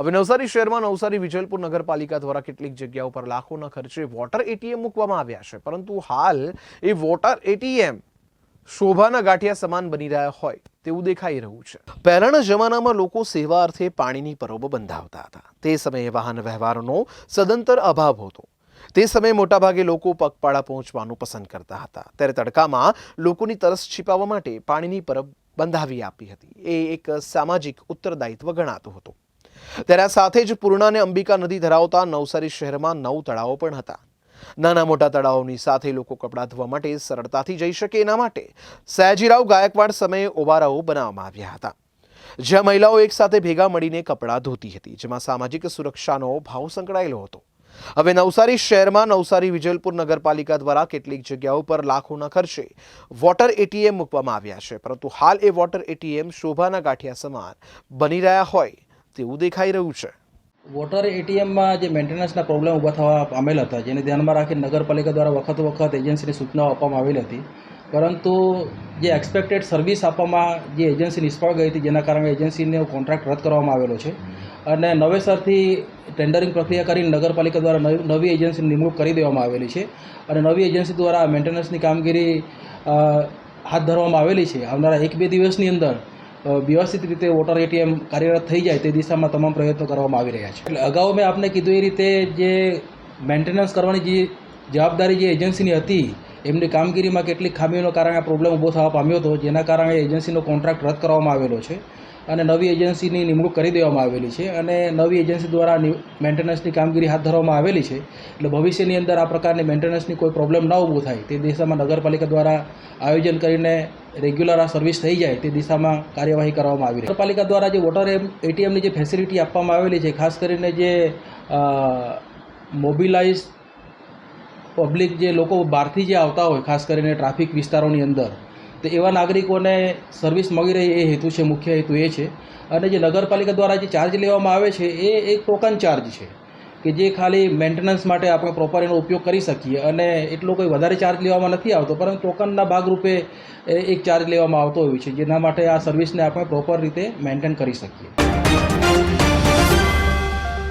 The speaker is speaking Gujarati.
હવે નવસારી શહેરમાં નવસારી વિજલપુર નગરપાલિકા દ્વારા કેટલીક જગ્યાઓ પર લાખોના ખર્ચે વોટર એટીએમ મૂકવામાં આવ્યા છે. પરંતુ હાલ એ વોટર એટીએમ શોભાના ગાંઠિયા સમાન બની રહ્યા હોય તેવું દેખાઈ રહ્યું છે. પહેલાના જમાનામાં લોકો સેવા અર્થે પાણીની પરોબ બંધાવતા હતા. તે સમયે વાહન વ્યવહારનો સદંતર અભાવ હતો. તે સમયે મોટાભાગે લોકો પગપાળા પહોંચવાનું પસંદ કરતા હતા. ત્યારે તડકામાં લોકોની તરસ છીપાવવા માટે પાણીની પરબ બંધાવી આપી હતી. એ એક સામાજિક ઉત્તરદાયિત્વ ગણાતું હતું. ત્યારે આ સાથે જ પૂર્ણા અને અંબિકા નદી ધરાવતા નવસારી શહેરમાં નવ તળાવો પણ હતા. નાના મોટા તળાવોની સાથે લોકો કપડાં ધોવા માટે સરળતાથી જઈ શકે એના માટે સયાજીરાવ ગાયકવાડ સમયે ઓવારાઓ બનાવવામાં આવ્યા હતા. જ્યાં મહિલાઓ એકસાથે ભેગા મળીને કપડાં ધોતી હતી, જેમાં સામાજિક સુરક્ષાનો ભાવ સંકળાયેલો હતો. હવે નવસારી શહેરમાં નવસારી વિજલપુર નગરપાલિકા દ્વારા કેટલીક જગ્યાઓ પર લાખોના ખર્ચે વોટર એટીએમ મૂકવામાં આવ્યા છે, પરંતુ હાલ એ વોટર એટીએમ શોભાના ગાંઠિયા સમાન બની રહ્યા હોય તેવું દેખાઈ રહ્યું છે. વોટર એટીએમમાં જે મેન્ટેનન્સના પ્રોબ્લેમ ઊભા થવા પામેલ હતા, જેને ધ્યાનમાં રાખી નગરપાલિકા દ્વારા વખત વખત એજન્સીને સૂચનાઓ આપવામાં આવેલી હતી. પરંતુ જે એક્સપેક્ટેડ સર્વિસ આપવામાં જે એજન્સી નિષ્ફળ ગઈ હતી, જેના કારણે એજન્સીને કોન્ટ્રાક્ટ રદ કરવામાં આવેલો છે. અને નવેસરથી ટેન્ડરિંગ પ્રક્રિયા કરીને નગરપાલિકા દ્વારા નવી- એજન્સીની નિમણૂક કરી દેવામાં આવેલી છે અને નવી એજન્સી દ્વારા મેન્ટેનન્સની કામગીરી હાથ ધરવામાં આવેલી છે. આવનારા એક બે દિવસની અંદર વ્યવસ્થિત રીતે વોટર એટીએમ કાર્યરત થઈ જાય તે દિશામાં તમામ પ્રયત્નો કરવામાં આવી રહ્યા છે. એટલે અગાઉ મેં આપને કીધું એ રીતે જે મેન્ટેનન્સ કરવાની જે જવાબદારી જે એજન્સીની હતી, એમની કામગીરીમાં કેટલીક ખામીઓના કારણે આ પ્રોબ્લેમ ઊભો થવા પામ્યો હતો, જેના કારણે એજન્સીનો કોન્ટ્રાક્ટ રદ કરવામાં આવેલો છે અને નવી એજન્સીની નિમણૂક કરી દેવામાં આવેલી છે અને નવી એજન્સી દ્વારા મેન્ટેનન્સની કામગીરી હાથ ધરવામાં આવેલી છે. એટલે ભવિષ્યની અંદર આ પ્રકારની મેન્ટેનન્સની કોઈ પ્રોબ્લેમ ન ઊભું થાય તે દિશામાં નગરપાલિકા દ્વારા આયોજન કરીને રેગ્યુલર આ સર્વિસ થઈ જાય તે દિશામાં કાર્યવાહી કરવામાં આવી રહી નગરપાલિકા દ્વારા જે વોટર એટીએમની જે ફેસિલિટી આપવામાં આવેલી છે, ખાસ કરીને જે મોબિલાઇઝ પબ્લિક જે લોકો બહારથી જે આવતા હોય, ખાસ કરીને ટ્રાફિક વિસ્તારોની અંદર, તો એવા નાગરિકોને સર્વિસ મળી રહે એ હેતુ છે, મુખ્ય હેતુ એ છે. અને જે નગરપાલિકા દ્વારા જે ચાર્જ લેવામાં આવે છે, એ એક ટોકન ચાર્જ છે. કે જે ખાલી મેન્ટેનન્સ માટે આપણે પ્રોપર એનો ઉપયોગ કરી શકીએ અને એટલો કોઈ વધારે ચાર્જ લેવામાં નથી આવતો, પરંતુ ટોકનના ભાગરૂપે એક ચાર્જ લેવામાં આવતો હોય છે, જેના માટે આ સર્વિસને આપણે પ્રોપર રીતે મેન્ટેન કરી શકીએ.